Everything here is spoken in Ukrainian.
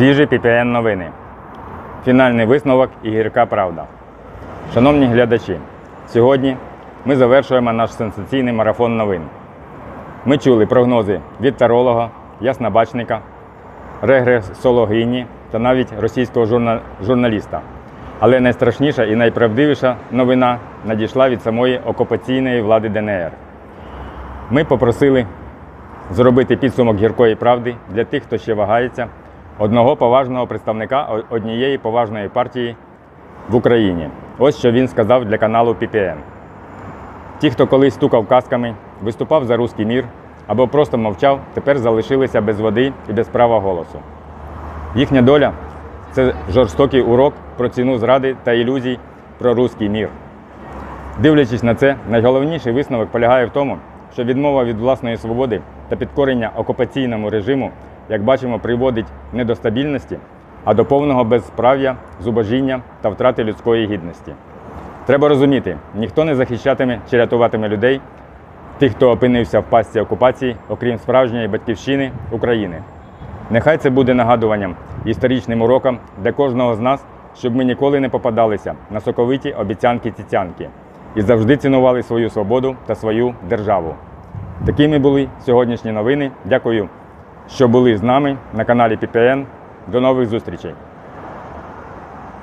Свіжі PPN новини. Фінальний висновок і гірка правда. Шановні глядачі, сьогодні ми завершуємо наш сенсаційний марафон новин. Ми чули прогнози від таролога, яснобачника, регресологині та навіть російського журна- журналіста. Але найстрашніша і найправдивіша новина надійшла від самої окупаційної влади ДНР. Ми попросили зробити підсумок гіркої правди для тих, хто ще вагається, одного поважного представника однієї поважної партії в Україні. Ось що він сказав для каналу PPN. Ті, хто колись стукав касками, виступав за руський мір або просто мовчав, тепер залишилися без води і без права голосу. Їхня доля це жорстокий урок про ціну зради та ілюзій про руський мір. Дивлячись на це, найголовніший висновок полягає в тому, що відмова від власної свободи та підкорення окупаційному режиму, як бачимо, приводить не до стабільності, а до повного безправ'я, зубожіння та втрати людської гідності. Треба розуміти, ніхто не захищатиме чи рятуватиме людей, тих, хто опинився в пастці окупації, окрім справжньої батьківщини України. Нехай це буде нагадуванням історичним уроком для кожного з нас, щоб ми ніколи не попадалися на соковиті обіцянки-ціцянки і завжди цінували свою свободу та свою державу. Такими були сьогоднішні новини. Дякую, що були з нами на каналі PPN. До нових зустрічей!